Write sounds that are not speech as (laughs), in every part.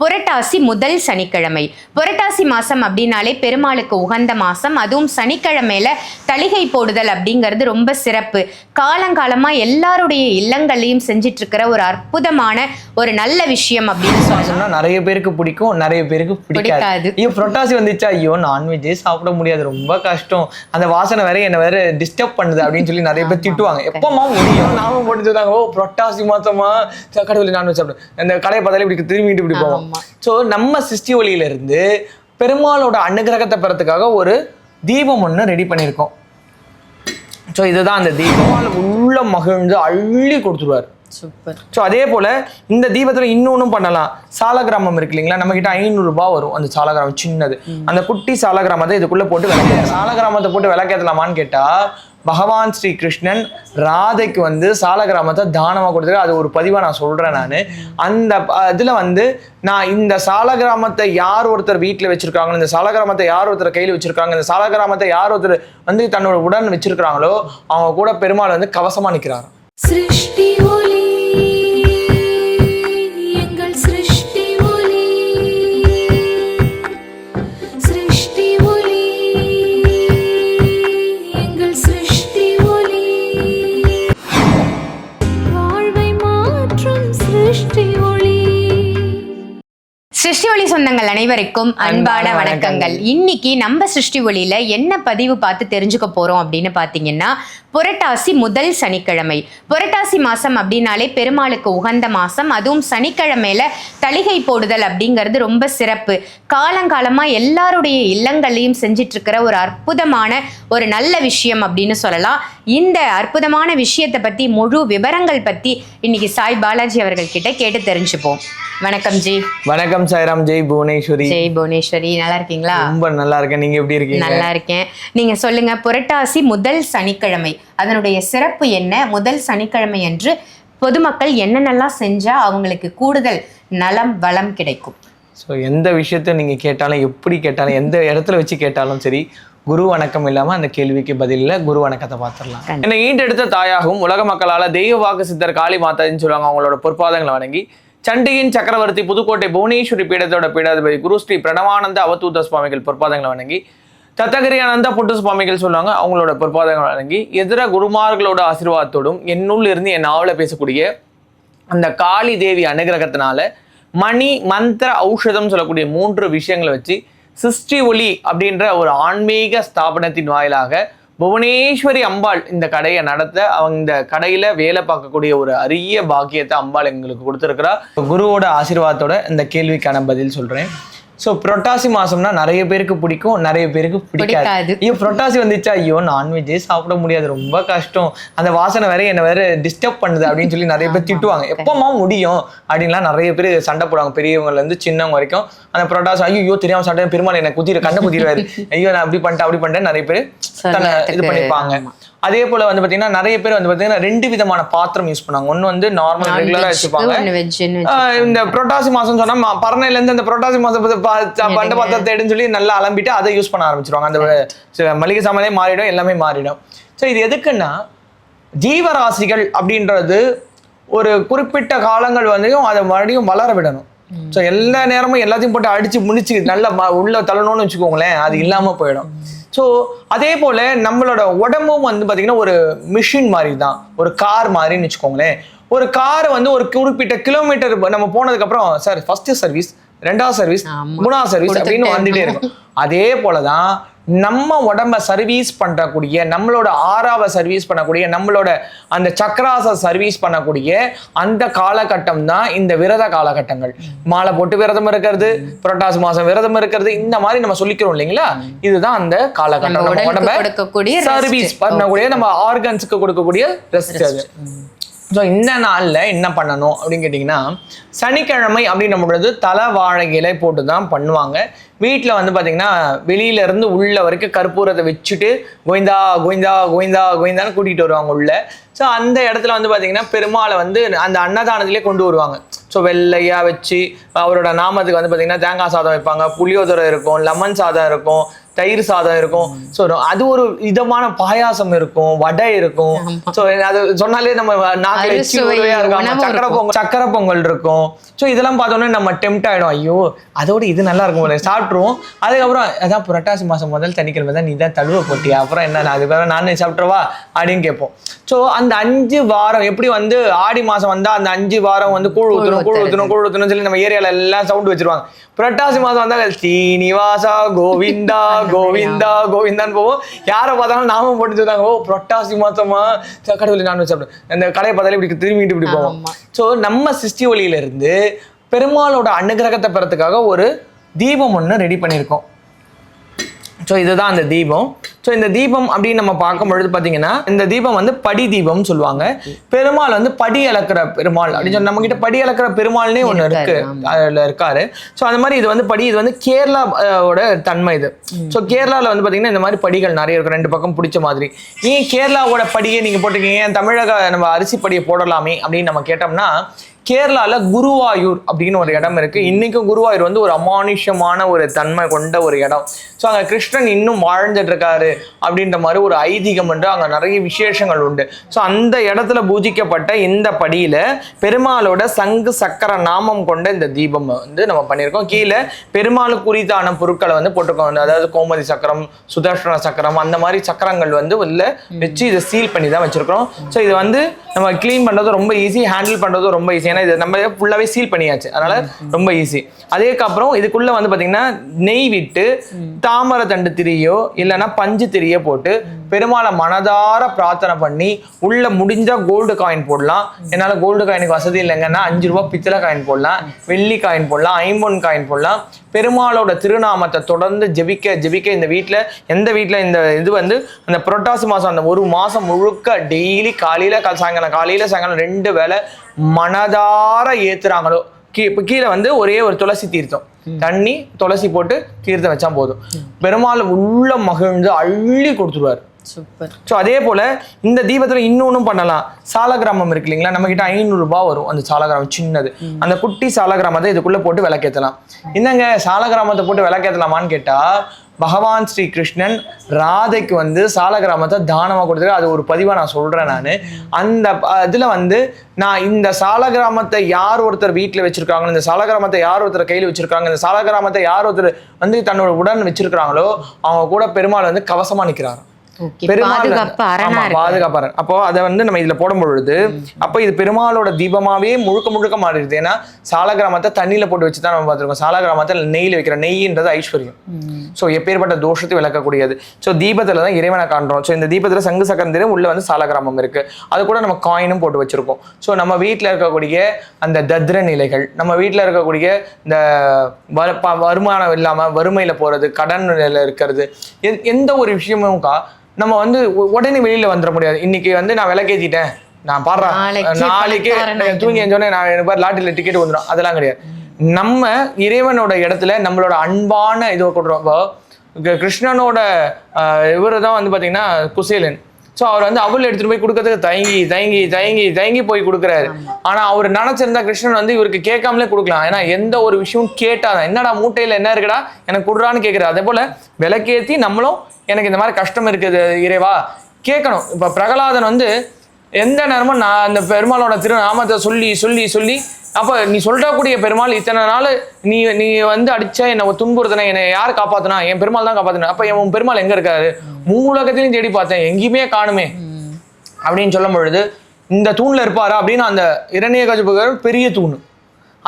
புரட்டாசி முதல் சனிக்கிழமை. புரட்டாசி மாசம் அப்படின்னாலே பெருமாளுக்கு உகந்த மாசம். அதுவும் சனிக்கிழமையில தளிகை போடுதல் அப்படிங்கிறது ரொம்ப சிறப்பு. காலங்காலமா எல்லாருடைய இல்லங்களையும் செஞ்சிட்டு இருக்கிற ஒரு அற்புதமான ஒரு நல்ல விஷயம் அப்படின்னு சொல்லலாம். நிறைய பேருக்கு பிடிக்கும் நிறைய பேருக்கு பிடிக்காது. ஐயோ புரட்டாசி வந்துச்சா? ஐயோ நான்வெஜ்ஜே சாப்பிட முடியாது. ரொம்ப கஷ்டம். அந்த வாசனை வேற என்ன வேற டிஸ்டர்ப் பண்ணுது அப்படின்னு சொல்லி நிறைய பேர் திட்டுவாங்க. எப்பமா முடியும்? நாம போட்டு சொன்னாங்க ஓ புரட்டாசி மாசமா? கடவுளே நான்வெஜ் சாப்பிடும் அந்த கடையை பார்த்தாலே இப்படி திரும்பிட்டு இப்படி போவோம். ஸோ நம்ம சிருஷ்டி ஒளியில இருந்து பெருமாளோட அனுகிரகத்தை பெறத்துக்காக ஒரு தீபம் ஒன்று ரெடி பண்ணியிருக்கோம். ஸோ இதுதான் அந்த தீபம். உள்ள மகிழ்ந்து அள்ளி கொடுத்துருவார். சூப்பர். ஸோ அதே போல இந்த தீபத்துல இன்னொன்னும் பண்ணலாம். சாலகிராமம் இருக்கு இல்லைங்களா? நம்ம கிட்ட ஐநூறு ரூபாய் வரும். அந்த சாலகிராமம் சின்னது. அந்த குட்டி சாலகிராமத்தை இதுக்குள்ள போட்டு விளக்க சாலகிராமத்தை போட்டு விளக்கேற்றலாமான்னு கேட்டா பகவான் ஸ்ரீ கிருஷ்ணன் ராதைக்கு வந்து சாலகிராமத்தை தானமாக கொடுத்துரு அது ஒரு பதிவாக நான் சொல்கிறேன் நான். அந்த இதில் வந்து நான் இந்த சாலகிராமத்தை யார் ஒருத்தர் வீட்டில் வச்சுருக்காங்களோ இந்த சாலகிராமத்தை யார் ஒருத்தர் கையில் வச்சுருக்காங்க இந்த சாலகிராமத்தை யார் ஒருத்தர் வந்து தன்னோட உடன் வச்சிருக்காங்களோ அவங்க கூட பெருமாள் வந்து கவசமாக நிக்கிறாராம். சிருஷ்டி ஒலி ஒளி சொந்தங்கள் அனைவருக்கும் அன்பான வணக்கங்கள். இன்னைக்கு நம்ம சிருஷ்டி ஒளியில என்ன பதிவு பார்த்து தெரிஞ்சுக்க போறோம் அப்படின்னு பாத்தீங்கன்னா புரட்டாசி முதல் சனிக்கிழமை. புரட்டாசி மாசம் அப்படின்னாலே பெருமாளுக்கு உகந்த மாசம். அதுவும் சனிக்கிழமையில தளிகை போடுதல் அப்படிங்கிறது ரொம்ப சிறப்பு. காலங்காலமா எல்லாருடைய இல்லங்களையும் செஞ்சிட்டு இருக்கிற ஒரு அற்புதமான ஒரு நல்ல விஷயம் அப்படின்னு சொல்லலாம். இந்த அற்புதமான விஷயத்தை பத்தி முழு விவரங்கள் பத்தி இன்னைக்கு சாய் பாலாஜி அவர்கள் கிட்ட கேட்டு தெரிஞ்சுப்போம். வணக்கம் ஜி. வணக்கம் சாய்ராம். ஜெய் புவனேஸ்வரி. ஜெய் புவனேஸ்வரி நல்லா இருக்கீங்களா? ரொம்ப நல்லா இருக்கேன். நீங்க எப்படி இருக்கீங்க? நல்லா இருக்கேன். நீங்க சொல்லுங்க புரட்டாசி முதல் சனிக்கிழமை அதனுடைய சிறப்பு என்ன? முதல் சனிக்கிழமை அன்று பொதுமக்கள் என்னென்னலாம் செஞ்சா அவங்களுக்கு கூடுதல் நலம் வளம் கிடைக்கும்? ஸோ எந்த விஷயத்த நீங்க கேட்டாலும் எப்படி கேட்டாலும் எந்த இடத்துல வச்சு கேட்டாலும் சரி குரு வணக்கம் இல்லாம அந்த கேள்விக்கு பதிலில் குரு வணக்கத்தை பார்த்துடலாம். என்னை ஈண்டெடுத்த தாயாகவும் உலக மக்களால தெய்வ வாக்கு சித்தர் காளி மாதான்னு சொல்லுவாங்க அவங்களோட பொற்பாதங்களை வணங்கி சண்டியின் சக்கரவர்த்தி புதுக்கோட்டை புவனேஸ்வரி பீடத்தோட பீடாதிபதி குரு ஸ்ரீ பிரணவானந்த அவதூத சுவாமிகள் பொற்பாதங்களை வணங்கி தத்தகிரி அனந்த புட்டு சுவாமிகள் சொல்லுவாங்க அவங்களோட பொற்பாதங்களை வணங்கி எதிர குருமார்களோட ஆசீர்வாதத்தோடும் என்னுள் இருந்து என் நாவல பேசக்கூடிய அந்த காளி தேவி அனுகிரகத்தினால மணி மந்திர ஔஷதம் சொல்லக்கூடிய மூன்று விஷயங்களை வச்சு சிருஷ்டி ஒளி அப்படின்ற ஒரு ஆன்மீக ஸ்தாபனத்தின் வாயிலாக புவனேஸ்வரி அம்பாள் இந்த கடையை நடத்த அவங்க இந்த கடையில வேலை பார்க்கக்கூடிய ஒரு அரிய பாக்கியத்தை அம்பாள் எங்களுக்கு கொடுத்துருக்குறா. குருவோட ஆசீர்வாதத்தோட இந்த கேள்விக்கான பதில் சொல்றேன். ஸோ புரட்டாசி மாசம்னா நிறைய பேருக்கு பிடிக்கும் நிறைய பேருக்கு பிடிக்காது. ஐயோ புரட்டாசி வந்துச்சா? ஐயோ நான்வெஜ்ஜே சாப்பிட முடியாது. ரொம்ப கஷ்டம். அந்த வாசனை வேற என்ன வேற டிஸ்டர்ப் பண்ணுது அப்படின்னு சொல்லி நிறைய பேர் திட்டுவாங்க. எப்பமா முடியும்? அப்படின்லாம் நிறைய பேர் சண்டை போடுவாங்க. பெரியவங்கல இருந்து சின்னவங்க வரைக்கும். அந்த புரட்டாசி ஐயோ தெரியாம சண்டை பெருமாள் என்ன குத்திர கண்ணை குத்திடுவாரு (laughs) ஐயோ நான் அப்படி பண்ணிட்டேன் அப்படி பண்ணிட்டேன் நிறைய பேர் தன்னை இது பண்ணிப்பாங்க. அதே போல வந்து பாத்தீங்கன்னா நிறைய பேர் வந்து பாத்தீங்கன்னா ரெண்டு விதமான பாத்திரம் யூஸ் பண்ணாங்க ஒன்னு வந்து நார்மல் ரெகுலரா வச்சுப்பாங்க. ஒன்று இந்த புரட்டாசி மாசம் சொன்னா ம- பரணையில இருந்து அந்த புரட்டாசி பா- பண்ட பாத்திரத்தை எடுன்னு சொல்லி நல்லா அலம்பிட்டு அதை யூஸ் பண்ண ஆரம்பிச்சிருவாங்க. அந்த மளிகை சாமானே மாறிடும் எல்லாமே மாறிடும். ஸோ இது எதுக்குன்னா ஜீவராசிகள் அப்படின்றது ஒரு குறிப்பிட்ட காலங்கள் வந்தையும் அதை மறுபடியும் வளர விடணும். ஸோ எல்லா நேரமும் எல்லாத்தையும் போட்டு அடிச்சு முடிச்சு நல்லா உள்ள தள்ளணும்னு வச்சுக்கோங்களேன் அது இல்லாம போயிடும். ஸோ அதே போல நம்மளோட உடம்பும் வந்து பாத்தீங்கன்னா ஒரு மிஷின் மாதிரி தான் ஒரு கார் மாதிரின்னு வச்சுக்கோங்களேன். ஒரு கார் வந்து ஒரு குறிப்பிட்ட கிலோமீட்டர் நம்ம போனதுக்கு அப்புறம் சார் ஃபர்ஸ்ட் சர்வீஸ் ரெண்டாவது சர்வீஸ். மூணாவது சர்வீஸ் அப்படின்னு வந்துட்டே இருக்கும். அதே போலதான் நம்ம உடம்ப சர்வீஸ் பண்ணக்கூடிய நம்மளோட ஆறாவ சர்வீஸ் பண்ணக்கூடிய நம்மளோட அந்த சக்கராச சர்வீஸ் பண்ணக்கூடிய அந்த காலகட்டம் தான் இந்த விரத காலகட்டங்கள். மாலை போட்டு விரதம் இருக்கிறது புரட்டாசி மாசம் விரதம் இருக்கிறது இந்த மாதிரி நம்ம சொல்லிக்கிறோம் இல்லைங்களா? இதுதான் அந்த காலகட்டம். நம்ம உடம்ப. சர்வீஸ் பண்ணக்கூடிய நம்ம ஆர்கன்ஸுக்கு கொடுக்கக்கூடிய ரெஸ்ட் அது. ஸோ இந்த நாளில் என்ன பண்ணணும் அப்படின்னு கேட்டிங்கன்னா சனிக்கிழமை அப்படின்னும் பொழுது தலை வாழை இலை போட்டு தான் பண்ணுவாங்க. வீட்டில் வந்து பார்த்தீங்கன்னா வெளியில இருந்து உள்ள வரைக்கும் கற்பூரத்தை வச்சுட்டு கோவிந்தா கோவிந்தா கோவிந்தா கோவிந்தான்னு கூட்டிகிட்டு வருவாங்க உள்ள. ஸோ அந்த இடத்துல வந்து பார்த்தீங்கன்னா பெருமாளை வந்து அந்த அன்னதானத்திலே கொண்டு வருவாங்க. ஸோ வெள்ளையாக வச்சு அவரோட நாமத்துக்கு வந்து பார்த்தீங்கன்னா தேங்காய் சாதம் வைப்பாங்க புளியோதரை இருக்கும் லெமன் சாதம் இருக்கும் தயிர் சாதம் இருக்கும். ஸோ அது ஒரு இதமான பாயாசம் இருக்கும் வடை இருக்கும். ஸோ அது சொன்னாலே நம்ம நாக்கில் இருக்கும். சக்கரை. பொங்கல் சக்கரை பொங்கல் இருக்கும். ஸோ இதெல்லாம் பார்த்தோன்னே நம்ம டெம்ட் ஆயிடும். ஐயோ அதோட இது நல்லா இருக்கும் போல. சாப்பிட்ருவோம் அதுக்கப்புறம் அதான் புரட்டாசி மாசம் முதல் சனிக்கிழமை தான் நீ தான் தழுவ போட்டியா? அப்புறம் என்ன நான் அதுக்கப்புறம் நானே சாப்பிட்றவா அப்படின்னு கேட்போம். ஸோ அந்த அஞ்சு வாரம் எப்படி வந்து ஆடி மாசம் வந்தா அந்த அஞ்சு வாரம் வந்து கூழ் ஊற்றணும் கூழ் ஊற்றணும் கூழ் ஊற்றணும் சொல்லி நம்ம ஏரியால எல்லாம் சவுண்ட் வச்சிருவாங்க. புரட்டாசி மாசம் வந்தா ஸ்ரீனிவாசா கோவிந்தா கோவிந்தா கோவிந்தான்னு போவோம். யாரை பார்த்தாலும் நாமம் போட்டு சொன்னாங்க ஓ புரட்டாசி மாசமா கடவுளே நான் சாப்பிடும் அந்த கடையை பார்த்தாலே இப்படி திரும்பிட்டு இப்படி போவோம். ஸோ நம்ம சிருஷ்டி ஒளியில இருந்து பெருமாளோட அனுகிரகத்தை பெறத்துக்காக ஒரு தீபம் ஒன்று ரெடி பண்ணியிருக்கோம். ஸோ இதுதான் அந்த தீபம். ஸோ இந்த தீபம் அப்படின்னு நம்ம பார்க்கும் பொழுது பார்த்தீங்கன்னா இந்த தீபம் வந்து படி தீபம்னு சொல்லுவாங்க. பெருமாள் வந்து படி அளக்கிற பெருமாள் அப்படின்னு சொல்லி நம்ம கிட்ட படி அளக்கிற பெருமாள்னே ஒன்று இருக்கு. அதில் இருக்காரு. ஸோ அந்த மாதிரி இது வந்து படி இது வந்து கேரளாவோட தன்மை இது. ஸோ கேரளாவில் வந்து பார்த்தீங்கன்னா இந்த மாதிரி படிகள் நிறைய இருக்கும். ரெண்டு பக்கம் பிடிச்ச மாதிரி. ஏன் கேரளாவோட படியை நீங்கள் போட்டிருக்கீங்க? தமிழக நம்ம அரிசி படியை போடலாமே அப்படின்னு நம்ம கேட்டோம்னா கேரளாவில் குருவாயூர் அப்படின்னு ஒரு இடம் இருக்குது இன்றைக்கும் குருவாயூர் வந்து ஒரு அமானுஷமான ஒரு தன்மை கொண்ட ஒரு இடம். ஸோ அங்கே கிருஷ்ணன் இன்னும் வாழ்ந்துட்டுருக்காரு அப்படின்ற மாதிரி ஒரு ஐதீகம் உண்டு அங்கே நிறைய விசேஷங்கள் உண்டு. ஸோ அந்த இடத்துல பூஜிக்கப்பட்ட இந்த படியில் பெருமாளோட சங்கு சக்கர நாமம் கொண்ட இந்த தீபம் வந்து நம்ம பண்ணியிருக்கோம். கீழே பெருமாளுக்கு குறித்தான பொருட்களை வந்து போட்டிருக்கோம். அதாவது கோமதி சக்கரம் சுதர்ஷன சக்கரம் அந்த மாதிரி சக்கரங்கள் வந்து உள்ள வச்சு இதை சீல் பண்ணி தான் வச்சுருக்கிறோம். ஸோ இது வந்து நம்ம க்ளீன் பண்ணுறது ரொம்ப ஈஸி ஹேண்டில் பண்ணுறதும் ரொம்ப ஈஸி ஏன்னா இது நம்ம ஃபுல்லாவே சீல் பண்ணியாச்சு. அதனால ரொம்ப ஈஸி அதுக்கப்புறம் இதுக்குள்ள வந்து பாத்தீங்கன்னா நெய் விட்டு தாமரை தண்டு திரியோ இல்லைன்னா பஞ்சு திரியோ போட்டு பெருமாளை மனதார பிரார்த்தனை பண்ணி உள்ள முடிஞ்சா கோல்டு காயின் போடலாம். என்னால் கோல்டு காயினுக்கு வசதி இல்லைங்கன்னா அஞ்சு ரூபா பித்தளை காயின் போடலாம். வெள்ளி காயின் போடலாம். ஐம்பொன் காயின் போடலாம். பெருமாளோட திருநாமத்தை தொடர்ந்து ஜெபிக்க ஜெபிக்க இந்த வீட்டில் எந்த வீட்டில் இந்த இது வந்து அந்த புரட்டாசி மாதம் அந்த ஒரு மாதம் முழுக்க டெய்லி காலையில் க சாயங்காலம் காலையில் சாயங்காலம் ரெண்டு வேளை மனதார ஏற்றுறாங்களோ கீ இப்போ கீழே வந்து ஒரே ஒரு துளசி தீர்த்தம். தண்ணி துளசி போட்டு தீர்த்தம் வச்சா போதும். பெருமாள் உள்ள மகிழ்ந்து அள்ளி கொடுத்துருவார். சூப்பர் ஸோ அதே போல இந்த தீபத்துல இன்னொன்னும் பண்ணலாம். சாலகிராமம் இருக்கு இல்லைங்களா? நம்ம கிட்ட ஐநூறு ரூபாய் வரும். அந்த சாலகிராமம் சின்னது. அந்த குட்டி சாலகிராமத்தை இதுக்குள்ள போட்டு விளக்கேற்றலாம் என்னங்க சாலகிராமத்தை போட்டு விளக்கேற்றலாமான்னு கேட்டா பகவான் ஸ்ரீ கிருஷ்ணன் ராதைக்கு வந்து சாலகிராமத்தை தானமா கொடுத்துருக்கு அது ஒரு பதிவா நான் சொல்றேன் நான். அந்த இதுல வந்து நான் இந்த சாலகிராமத்தை யார் ஒருத்தர் வீட்டில் வச்சிருக்காங்க இந்த சாலகிராமத்தை யார் ஒருத்தர் கையில் வச்சிருக்காங்க இந்த சாலகிராமத்தை யார் ஒருத்தர் வந்து தன்னோட உடன் வச்சிருக்காங்களோ அவங்க கூட பெருமாள் வந்து கவசமா நிக்கிறாராம். ஓகே பெருமாள் பாதுகாப்பு அரணா ஆமா, இருக்கு. பாதுகாப்பு அரண். அப்போ அதை வந்து நம்ம இதுல போடும் பொழுது அப்போ இது பெருமாளோட தீபமாவே முழுக்க முழுக்க மாறிடுது. ஏன்னா சாலகிராமத்தை தண்ணியில போட்டு வச்சு தான் நம்ம பார்த்துருக்கோம். சாலகிராமத்தில் நெய்யில் வைக்கிற நெய்ன்றது ஐஸ்வர்யம். ஸோ எப்பேற்பட்ட தோஷத்தை விளக்கக்கூடியது. ஸோ தீபத்துல தான் இறைவனை காண்றோம். ஸோ இந்த தீபத்துல சங்கு சக்கரந்திரம் உள்ள வந்து சாலகிராமம் இருக்கு. அது கூட நம்ம காயினும் போட்டு வச்சிருக்கோம். ஸோ நம்ம வீட்டில் இருக்கக்கூடிய அந்த தத்ர நிலைகள் நம்ம வீட்டில் இருக்கக்கூடிய இந்த வருமானம் இல்லாம வறுமையில போறது கடன் நிலையில இருக்கிறது எந்த ஒரு விஷயமும்க்கா நம்ம வந்து உடனே வெளியில வந்துட முடியாது. இன்னைக்கு வந்து நான் விலைக்கேத்திட்டேன் நான் பாடுறேன். நாளைக்கு தூங்கி எஞ்சோடனே நான் எனக்கு பாரு லாட்டில டிக்கெட் வந்துடும் அதெல்லாம் கிடையாது. நம்ம இறைவனோட இடத்துல நம்மளோட அன்பான இது கொடுறோம் கிருஷ்ணனோட இவர் தான் வந்து பாத்தீங்கன்னா குசேலன். ஸோ அவர் வந்து அவள் எடுத்துட்டு போய் கொடுக்கறதுக்கு தயங்கி தயங்கி தயங்கி தயங்கி போய் கொடுக்குறாரு. ஆனா அவர் நினைச்சிருந்தா கிருஷ்ணன் வந்து இவருக்கு கேட்காமலே கொடுக்கலாம். ஏன்னா எந்த ஒரு விஷயமும் கேட்டாதான். என்னடா மூட்டையில என்ன இருக்குடா? எனக்கு கொடுறான்னு கேட்குறாரு அதே போல விளக்கேத்தி நம்மளும் எனக்கு இந்த மாதிரி கஷ்டம் இருக்குது இறைவா கேட்கணும். இப்போ பிரகலாதன் வந்து எந்த நேரமும் நான் அந்த பெருமாளோட திருநாமத்தை சொல்லி சொல்லி சொல்லி அப்ப நீ சொல்றக்கூடிய பெருமாள் இத்தனை நாள் நீ நீ வந்து அடிச்சா என்னை துன்புறுத்தின என்னை யார் காப்பாத்தினா? என் பெருமாள் தான் காப்பாத்தினா. அப்ப என் பெருமாள் எங்க இருக்காரு? மூலகத்திலையும் தேடி பார்த்தேன். எங்கேயுமே காணுமே. அப்படின்னு சொல்லும் பொழுது இந்த தூண்ல இருப்பாரா? அப்படின்னு அந்த இரணிய கஜபுகர் பெரிய தூண்.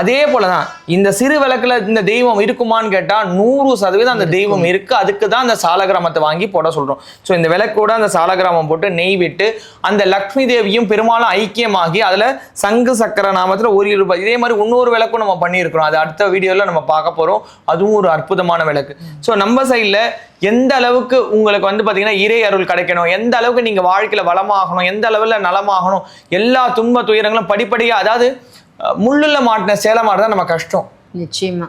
அதே போலதான் இந்த சிறு விளக்குல இந்த தெய்வம் இருக்குமான்னு கேட்டா நூறு சதவீதம் அந்த தெய்வம் இருக்கு. அதுக்கு தான் அந்த சாலகிராமத்தை வாங்கி போட சொல்றோம். ஸோ இந்த விளக்கோட அந்த சாலகிராமம் போட்டு நெய் விட்டு அந்த லக்ஷ்மி தேவியும் பெருமாளும் ஐக்கியமாகி அதுல சங்கு சக்கர நாமத்துல ஒரு ரூபாய் இதே மாதிரி இன்னொரு விளக்கும் நம்ம பண்ணியிருக்கிறோம். அது அடுத்த வீடியோல நம்ம பார்க்க போறோம். அதுவும் ஒரு அற்புதமான விளக்கு. ஸோ நம்ம சைடில் எந்த அளவுக்கு உங்களுக்கு வந்து பாத்தீங்கன்னா இறை அருள் கிடைக்கணும் எந்த அளவுக்கு நீங்க வாழ்க்கையில வளமாகணும் எந்த அளவுல நலமாகணும் எல்லா துன்ப துயரங்களும் படிப்படியா அதாவது முள்ளுல மாட்டின சேலை மாட்டுதான் நம்ம கஷ்டம். நிச்சயமா.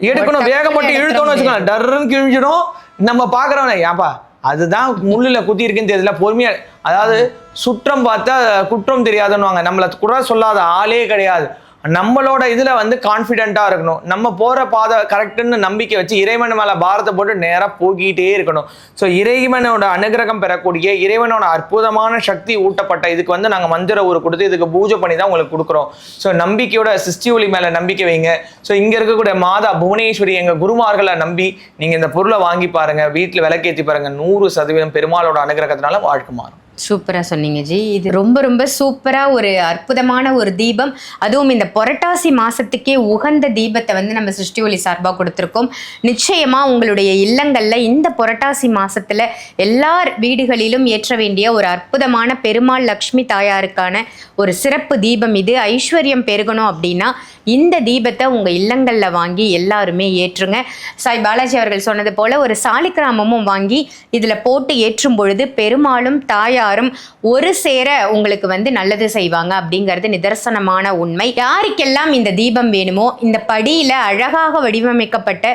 எடுக்கணும் மட்டும் இழுத்தோம்னு வச்சுக்கோங்க டர்ன்னு கிழிஞ்சிடும். நம்ம பாக்குறவனே ஏன்பா அதுதான் முள்ளுல குத்தி இருக்குன்னு தெரியல பொறுமையா. அதாவது சுற்றம் பார்த்தா குற்றம் தெரியாதுன்னுவாங்க. நம்மள குறை சொல்லாத ஆளே கிடையாது. நம்மளோட இதில் வந்து கான்ஃபிடெண்ட்டாக இருக்கணும். நம்ம போகிற பாதை கரெக்டுன்னு நம்பிக்கை வச்சு இறைவன் மேலே பாரத்தை போட்டு நேராக போகிட்டே இருக்கணும். ஸோ இறைவனோட அனுகிரகம் பெறக்கூடிய இறைவனோட அற்புதமான சக்தி ஊட்டப்பட்ட இதுக்கு வந்து நாங்கள் மந்திர ஊர் கொடுத்து இதுக்கு பூஜை பண்ணி தான் உங்களுக்கு கொடுக்குறோம். ஸோ நம்பிக்கையோட சிஸ்டி ஒளி நம்பிக்கை வைங்க. ஸோ இங்கே இருக்கக்கூடிய மாதா புவனேஸ்வரி எங்கள் குருமார்களை நம்பி நீங்கள் இந்த பொருளை வாங்கி பாருங்கள் வீட்டில் விளக்கேற்றி பாருங்கள் நூறு சதவீதம் பெருமாளோட அனுகிரகத்தினால வாழ்க்கை மாறும். சூப்பராக சொன்னீங்க ஜி. இது ரொம்ப ரொம்ப சூப்பராக ஒரு அற்புதமான ஒரு தீபம். அதுவும் இந்த புரட்டாசி மாதத்துக்கே உகந்த தீபத்தை வந்து நம்ம சிருஷ்டி ஒளி சார்பாக கொடுத்துருக்கோம். நிச்சயமாக உங்களுடைய இல்லங்களில் இந்த புரட்டாசி மாதத்தில் எல்லார் வீடுகளிலும் ஏற்ற வேண்டிய ஒரு அற்புதமான பெருமாள் லக்ஷ்மி தாயாருக்கான ஒரு சிறப்பு தீபம் இது. ஐஸ்வர்யம் பெருகணும் அப்படின்னா இந்த தீபத்தை உங்கள் இல்லங்களில் வாங்கி எல்லாருமே ஏற்றுங்க. சாய் பாலாஜி அவர்கள் சொன்னது போல் ஒரு சாலிக்கிராமமும் வாங்கி இதில் போட்டு ஏற்றும் பொழுது பெருமாளும் எல்லாரும் ஒரு சேர உங்களுக்கு வந்து நல்லது செய்வாங்க அப்படிங்கிறது நிதர்சனமான உண்மை. யாருக்கெல்லாம் இந்த தீபம் வேணுமோ இந்த படியில் அழகாக வடிவமைக்கப்பட்ட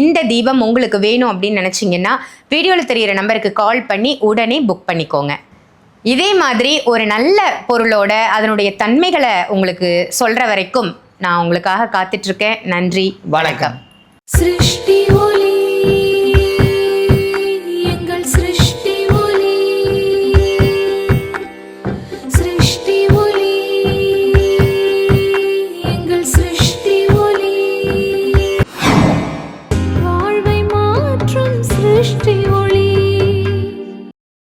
இந்த தீபம் உங்களுக்கு வேணும் அப்படின்னு நினச்சிங்கன்னா வீடியோவில் தெரிகிற நம்பருக்கு கால் பண்ணி உடனே புக் பண்ணிக்கோங்க. இதே மாதிரி ஒரு நல்ல பொருளோட அதனுடைய தன்மைகளை உங்களுக்கு சொல்கிற வரைக்கும் நான் உங்களுக்காக காத்துட்ருக்கேன் நன்றி. வணக்கம். சிருஷ்டி